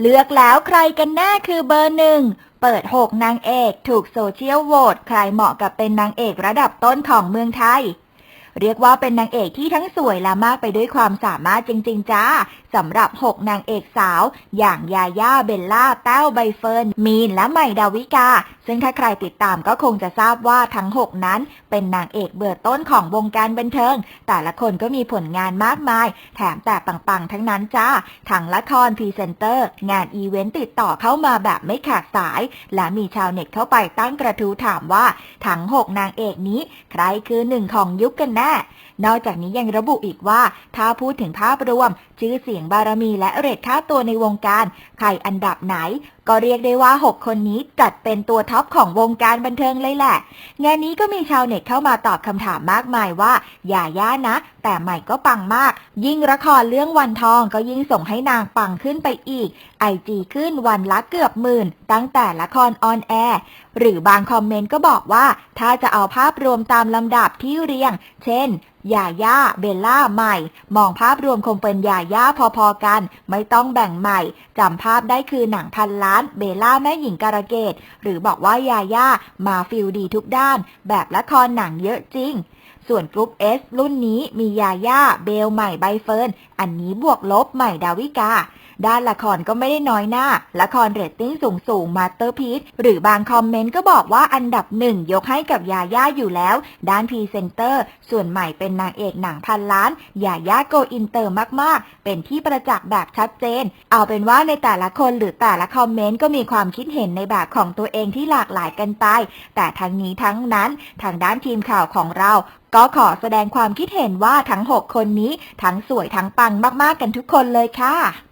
เลือกแล้วใครกันแน่คือเบอร์หนึ่ง เปิด 6 นางเอกถูกโซเชียลโหวตใครเหมาะกับเป็นนางเอกระดับต้นของเมืองไทย เรียกว่าเป็นนางเอกที่ทั้งสวยและมากไปด้วยความสามารถจริง ๆ จ้าสำหรับ 6 นางเอกสาว อย่างยาย่าเบลล่า แต้วใบเฟิร์น มีนและใหม่ดาวิกา ซึ่งถ้าใครติดตามก็คงจะทราบว่าทั้ง 6 นั้น เป็นนางเอกเบื่อต้นของวงการบันเทิง แต่ละคนก็มีผลงานมากมาย แถมแต่ปังๆ ทั้งนั้นจ้าทั้งละครพรีเซนเตอร์ งานอีเวนต์ติดต่อเข้ามาแบบไม่ขาดสาย และมีชาวเน็ตเข้าไปตั้งกระทู้ถามว่า ทั้ง 6 นางเอกนี้ ใครคือหนึ่งของยุคกันแน่นอกจากนี้ยังระบุอีกว่า ถ้าพูดถึงภาพรวม ชื่อเสียงบารมีและเรทค่าตัวในวงการ ใครอันดับไหน ก็เรียกได้ว่า 6 คนนี้จัดเป็นตัวท็อปของวงการบันเทิงเลยแหละ งานนี้ก็มีชาวเน็ตเข้ามาตอบคำถามมากมายว่า อย่าย่านะ แต่ใหม่ก็ปังมาก ยิ่งละครเรื่องวันทองก็ยิ่งส่งให้นางปังขึ้นไปอีกไอจีขึ้นวันละเกือบหมื่น ตั้งแต่ละครออนแอร์หรือบางคอมเมนต์ก็บอกว่า ถ้าจะเอาภาพรวมตามลำดับที่เรียง เช่น ยาย่าเบลล่าใหม่ มองภาพรวมคงเป็นยาย่าพอๆกัน ไม่ต้องแบ่งใหม่จำภาพได้คือหนังพันล้านเบลล่าแม่หญิงการะเกดหรือบอกว่ายาย่ามาฟิลดีทุกด้าน แบบละครหนังเยอะจริง ส่วนกรุ๊ป S รุ่นนี้มียาย่า เบลใหม่ใบเฟิร์น อันนี้บวกลบใหม่ดาวิกา ด้านละครก็ไม่ได้น้อยหน้า ละครเรตติ้งสูงสูงมาสเตอร์พีซหรือบางคอมเมนต์ก็บอกว่าอันดับหนึ่งยกให้กับยาย่าอยู่แล้ว ด้านพรีเซนเตอร์ ส่วนใหม่เป็นนางเอกหนังพันล้านยาย่าโกอินเตอร์มากๆ เป็นที่ประจักษ์แบบชัดเจน เอาเป็นว่าในแต่ละคนหรือแต่ละคอมเมนต์ก็มีความคิดเห็นในแบบของตัวเองที่หลากหลายกันไป แต่ทั้งนี้ทั้งนั้นทางด้านทีมข่าวของเราก็ขอแสดงความคิดเห็นว่าทั้ง 6 คนนี้ทั้งสวยทั้งปังมาก ๆ กันทุกคนเลยค่ะ